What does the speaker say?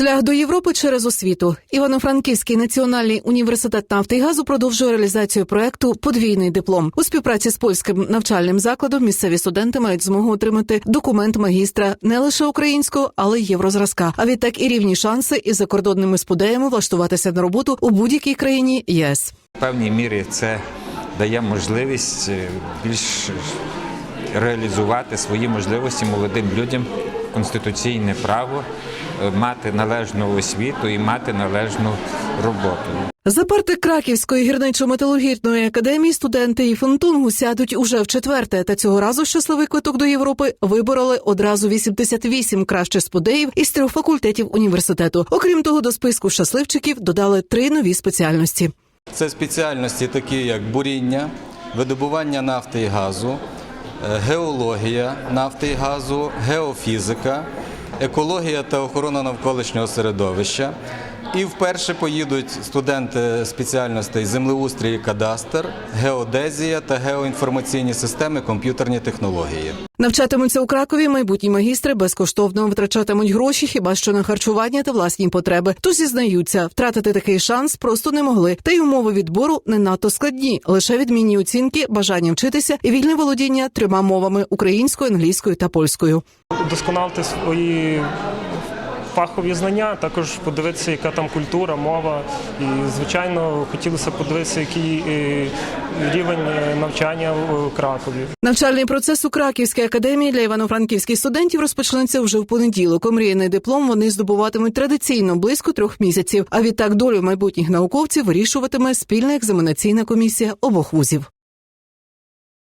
Шлях до Європи через освіту. Івано-Франківський національний університет нафти і газу продовжує реалізацію проекту Подвійний диплом у співпраці з польським навчальним закладом. Місцеві студенти мають змогу отримати документ магістра не лише українського, але й єврозразка. А відтак і рівні шанси із закордонними спудеями влаштуватися на роботу у будь-якій країні ЄС. Певній мірі це дає можливість е, більш реалізувати свої можливості молодим людям, конституційне право е, мати належну освіту і мати належну роботу. За парти Краківської гірничо-металургійної академії студенти і фонтунгу сядуть уже в четверте. Та цього разу щасливий квиток до Європи вибороли одразу 88 кращих сподеїв із трьох факультетів університету. Окрім того, до списку щасливчиків додали три нові спеціальності. Це спеціальності такі, як буріння, видобування нафти і газу, геологія нафти і газу, геофізика, екологія та охорона навколишнього середовища. І вперше поїдуть студенти спеціальностей землеустрій і кадастр, геодезія та геоінформаційні системи, комп'ютерні технології. Навчатимуться у Кракові майбутні магістри безкоштовно витрачатимуть гроші хіба що на харчування та власні потреби. Тож зізнаються, втратити такий шанс просто не могли. Та й умови відбору не надто складні, лише відмінні оцінки, бажання вчитися і вільне володіння трьома мовами українською, англійською та польською. удосконалити свої фахові знання, також подивитися, яка там культура, мова. І, звичайно, хотілося подивитися, який е, рівень е, навчання в Кракові. Навчальний процес у Краківській академії для івано-франківських студентів розпочнеться вже в понеділок. Омріяний диплом вони здобуватимуть традиційно близько трьох місяців. А відтак долю майбутніх науковців вирішуватиме спільна екзаменаційна комісія обох вузів.